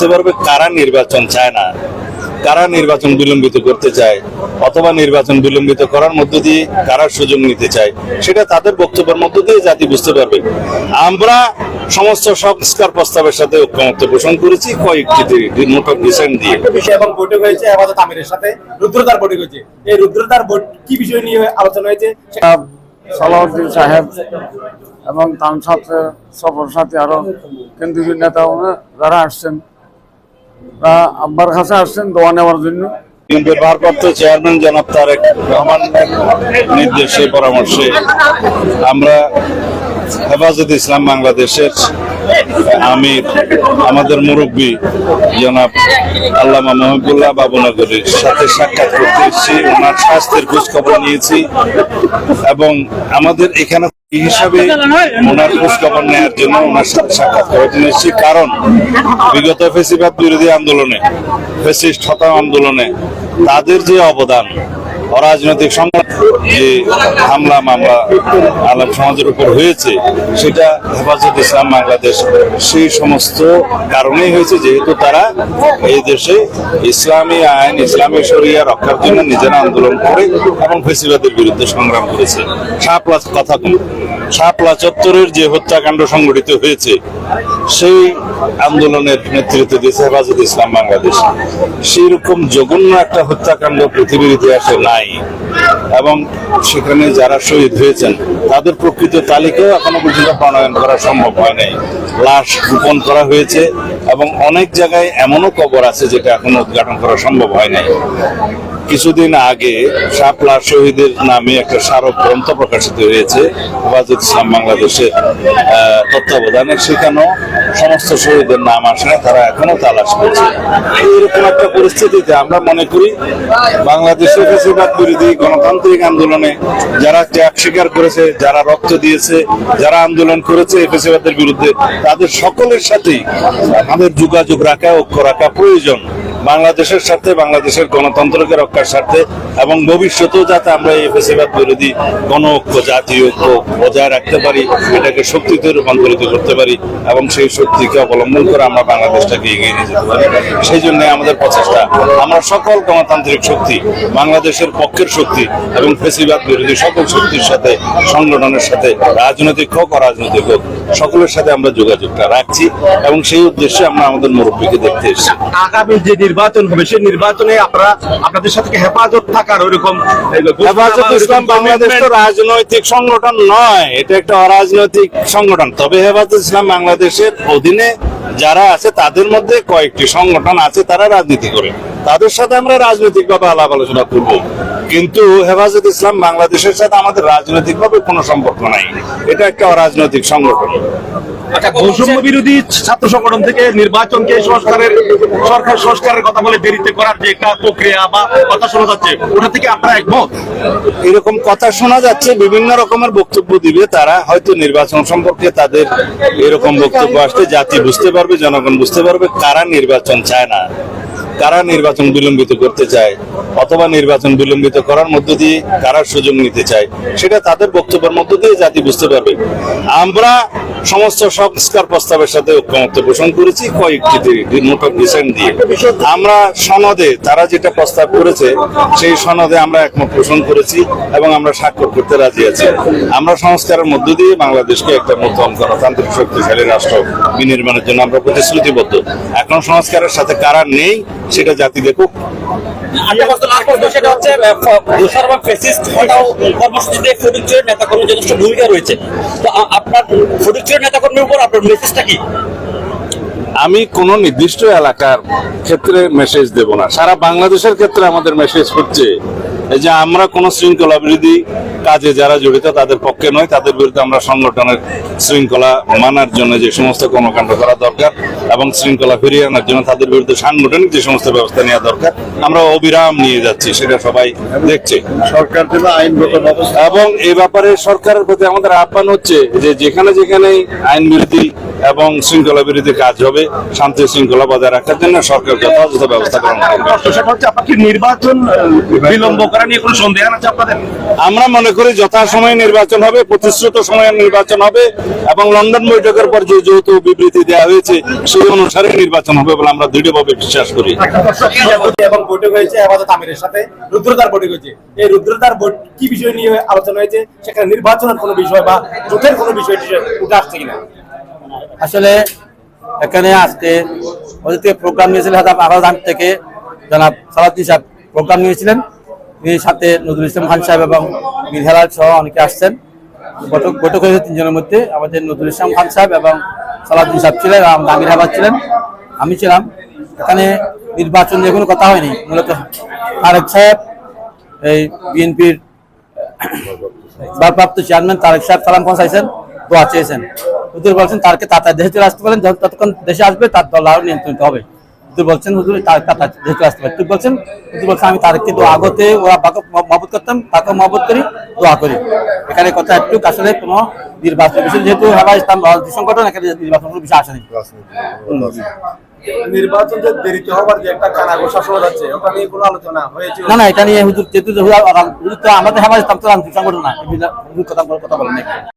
বুঝতে পারবে কারা নির্বাচন চায় না? কারা নির্বাচন বিলম্বিত করতে চায়? অথবা নির্বাচন বিলম্বিত করার মধ্য দিয়ে কারা সুযোগ নিতে চায়? সেটা তাদের বক্তব্যের মধ্য দিয়ে জাতি বুঝতে পারবে। আমরা সমস্ত সংস্কার প্রস্তাবের সাথে ঐক্যমত্য পোষণ করেছি কয়েকটি নোট অফ ডিসেন্ট দিয়ে। বিষয় এবং বৈঠক হয়েছে হেফাজত আমিরের সাথে। রুদ্রতার বৈঠক হয়েছে। এই রুদ্রতার কি বিষয় নিয়ে আলোচনা হয়েছে? সালাউদ্দিন সাহেব এবং তার সাথে সফর সাথী আরও কেন্দ্রীয় নেতা যারা আসছেন। আব্বার কাছে আসছেন, দোয়া নেওয়ার জন্য। বিএনপির ভারপ্রাপ্ত চেয়ারম্যান জনাব তারেক রহমান নির্দেশে পরামর্শে আমরা হেফাজত ইসলাম বাংলাদেশের আমির, আমাদের মুরব্বী জনাব আল্লামা মহিবুল্লাহ বাবুনগরীর সাথে সাক্ষাৎ করতে এসেছি। ওনার স্বাস্থ্যের খোঁজ খবর নিয়েছি এবং আমাদের এখানে হিসাবে ওনার খোঁজ খবর নেওয়ার জন্য ওনার সাথে সাক্ষাৎ জন্য এসেছি। কারণ বিগত ফেসিবাদ বিরোধী আন্দোলনে, ফেসিস্ট হত্যা আন্দোলনে তাদের যে অবদান অরাজনৈতিক সংগঠন যে হামলা, মামলা আলম সমাজের উপর হয়েছে, সেটা হেফাজত ইসলাম বাংলাদেশ সেই সমস্ত কারণেই হয়েছে, যেহেতু তারা এই দেশে ইসলামী আইন, ইসলামী শরিয়া রক্ষার জন্য নিজেরা আন্দোলন করে এবং ফেসিবাদের বিরুদ্ধে সংগ্রাম করেছে। সাপ কথা শাপলা চত্বরের যে হত্যাকাণ্ড সংঘটিত হয়েছে, সেই আন্দোলনের নেতৃত্ব দিয়েছে হেফাজত ইসলাম বাংলাদেশ। সেই রকম জঘন্য একটা হত্যাকাণ্ড পৃথিবীর ইতিহাসে নাই। এবং সেখানে যারা শহীদ হয়েছেন, তাদের প্রকৃত তালিকাও এখনও পর্যন্ত প্রণয়ন করা সম্ভব হয় নাই। লাশ গোপন করা হয়েছে এবং অনেক জায়গায় এমনও কবর আছে যেটা এখনও উদ্ঘাটন করা সম্ভব হয় নাই। কিছুদিন আগে শাপলা শহীদের নামে একটা স্মারক গ্রন্থ প্রকাশিত হয়েছে হেফাজত ইসলাম বাংলাদেশের তত্ত্বাবধানে। সেখানেও সমস্ত শহীদের নাম আসে না, তারা এখনও তালাশ করছে। এইরকম একটা পরিস্থিতিতে আমরা মনে করি বাংলাদেশের ফেসিবাদ বিরোধী গণতান্ত্রিক আন্দোলনে যারা ত্যাগ স্বীকার করেছে যারা রক্ত দিয়েছে যারা আন্দোলন করেছে ফেসিবাদের বিরুদ্ধে তাদের সকলের সাথেই আমাদের যোগাযোগ রাখা ঐক্য রাখা প্রয়োজন। বাংলাদেশের সাথে বাংলাদেশের গণতন্ত্রকে রক্ষার স্বার্থে এবং ভবিষ্যতেও যাতে আমরা এই ফেসিবাদ বিরোধী গণ ঐক্য জাতীয় ঐক্য বজায় রাখতে পারি, এটাকে শক্তিতে রূপান্তরিত করতে পারি এবং সেই শক্তিকে অবলম্বন করে আমরা বাংলাদেশটাকে এগিয়ে নিয়ে যেতে পারি। সেই জন্য আমাদের প্রচেষ্টা, আমরা সকল গণতান্ত্রিক শক্তি, বাংলাদেশের পক্ষের শক্তি এবং ফেসিবাদ বিরোধী সকল শক্তির সাথে, সংগঠনের সাথে, রাজনৈতিক হোক, অরাজনৈতিক হোক সকলের সাথে আমরা যোগাযোগটা রাখছি এবং সেই উদ্দেশ্যে আমরা আমাদের মুরব্বীকে দেখতে এসেছি। আগামী যে নির্বাচন হবে সেই নির্বাচনে আপনারা আপনাদের সাথে হেফাজত থাকার ওইরকম হেফাজত ইসলাম বাংলাদেশ তো রাজনৈতিক সংগঠন নয় এটা একটা অরাজনৈতিক সংগঠন। তবে হেফাজত ইসলাম বাংলাদেশের অধীনে যারা আছে তাদের মধ্যে কয়েকটি সংগঠন আছে তারা রাজনীতি করে। তাদের সাথে আমরা রাজনৈতিক ভাবে আলাপ আলোচনা করব। কিন্তু হেফাজত ইসলাম বাংলাদেশের সাথে আমাদের রাজনৈতিক ভাবে কোনো সম্পর্ক নাই। এটা একটা অরাজনৈতিক সংগঠন। আচ্ছা বৈষম্য বিরোধী ছাত্র সংগঠন থেকে নির্বাচনকে সংস্কারের সরকার সংস্কারের কথা বলে দেরিতে করার যে একটা প্রক্রিয়া বা কথা শোনা যাচ্ছে ওটা থেকে আপনারা একমত? এরকম কথা শোনা যাচ্ছে বিভিন্ন রকমের বক্তব্য দিবে তারা। হয়তো নির্বাচন সম্পর্কে তাদের এরকম বক্তব্য আসলে জাতি বুঝতে পারবে জনগণ বুঝতে পারবে কারা নির্বাচন চায় না। কারা নির্বাচন বিলম্বিত করতে চায় অথবা নির্বাচন বিলম্বিত করার মধ্য দিয়ে কারা সুযোগ নিতে চায়, সেটা তাদের বক্তব্যের মধ্য দিয়ে জাতি বুঝতে পারবে। আমরা সমস্ত সংস্কার প্রস্তাবের সাথে ঐক্যমত্য পোষণ করেছি, কয়েকটি নোট ডিসেন্ট দিয়ে। আমরা সনদে, তারা যেটা প্রস্তাব করেছে, সেই সনদে আমরা একমত পোষণ করেছি এবং আমরা স্বাক্ষর করতে রাজি আছি। আমরা সংস্কারের মধ্য দিয়ে বাংলাদেশকে একটা নতুন গণতান্ত্রিক শক্তিশালী রাষ্ট্র বিনির্মাণের জন্য আমরা প্রতিশ্রুতিবদ্ধ। এখন সংস্কারের সাথে কারা নেই, সেটা জাতি দেখুক। সেটা হচ্ছে দোষর বা ফেসিস্ট হটাও কর্মসূচিতে ফটিকচুরের নেতাকর্মী যথেষ্ট ভূমিকা রয়েছে। তো আ- আপনার আমি কোন নির্দিষ্ট এলাকার ক্ষেত্রে মেসেজ দেব না। সারা বাংলাদেশের ক্ষেত্রে আমাদের মেসেজ হচ্ছে যে আমরা কোন শৃঙ্খলা বিরোধী কাজে যারা জড়িত তাদের পক্ষে নয় তাদের বিরুদ্ধে আমরা সংগঠনের শৃঙ্খলা মানার জন্য যে সমস্ত কর্মকাণ্ড করা দরকার এবং শৃঙ্খলা ফিরিয়ে আনার জন্য তাদের বিরুদ্ধে সাংগঠনিক যে সমস্ত ব্যবস্থা নেওয়া দরকার আমরা অবিরাম নিয়ে যাচ্ছি সেটা সবাই দেখছে। সরকার এবং এ ব্যাপারে সরকারের প্রতি আমাদের আহ্বান হচ্ছে যে যেখানে যেখানে আইন বিরোধী এবং শৃঙ্খলা বিরোধী কাজ হবে শান্তি শৃঙ্খলা বজায় রাখার জন্য সরকার যথাযথ ব্যবস্থা গ্রহণ করবে। নির্বাচন বিলম্ব করা নিয়ে কোনো সন্দেহ আছে আপনাদের? আমরা মনে করি যথাসময়ে নির্বাচন হবে প্রতিশ্রুত সময়ে নির্বাচন হবে এবং লন্ডন বৈঠকের পর যে যৌথ বিবৃতি দেওয়া হয়েছে সেই অনুসারে নির্বাচন হবে বলে আমরা দৃঢ়ভাবে বিশ্বাস করি। এবং বৈঠক হয়েছে আমিরের সাথে রুদ্রতার বৈঠক হয়েছে। এই রুদ্রতার কি বিষয় নিয়ে আলোচনা হয়েছে? সেখানে নির্বাচনের কোনো বিষয় বা জোটের কোনো বিষয় উঠে আসছে কিনা? আসলে এখানে আজকে ওদের থেকে প্রোগ্রাম নিয়েছিলেন হাজার ধান থেকে জনাব সালাদ্দিন সাহেব প্রোগ্রাম নিয়েছিলেন। তিনি সাথে নজরুল ইসলাম খান সাহেব এবং মীর সহ অনেকে আসছেন। বৈঠক বৈঠক হয়েছে তিনজনের মধ্যে। আমাদের নজরুল ইসলাম খান সাহেব এবং সালাদ্দিন সাহেব ছিলেন এবং আমির আবাদ ছিলেন। আমি ছিলাম। এখানে নির্বাচন নিয়ে কোনো কথা হয়নি। মূলত তারেক সাহেব, এই বিএনপির ভারপ্রাপ্ত চেয়ারম্যান তারেক সাহেব সালাম পৌঁছাইছেন দোয়া চেয়েছেন। হুজুর বলছেন তারকে তাতা দেশে চলে আসতে পারেন ততক্ষণ দেশে আসবে তার দল আরও নিয়ন্ত্রিত হবে। হুজুর বলছেন হুজুর তার তাতা দেশে চলে আসতে পারে তুই বলছেন? হুজুর বলছেন আমি তারকে দোয়া আগতে ওরা মহবত করতাম তাকে মহবত করি দোয়া করি। এখানে কথা একটু আসলে কোনো নির্বাচন বিষয় যেহেতু হেবা ইসলাম রাজনীতি সংগঠন এখানে নির্বাচন কোনো বিষয় আসেনি নির্বাচন যে দেরিতে হবার যে একটা কানাঘোষা শোনা যাচ্ছে ওটা নিয়ে কোনো আলোচনা হয়েছে? না না এটা নিয়ে হুজুর যেহেতু হুজুর তো আমাদের হেবা ইসলাম তো রাজনীতি সংগঠন না কথা কথা বলেন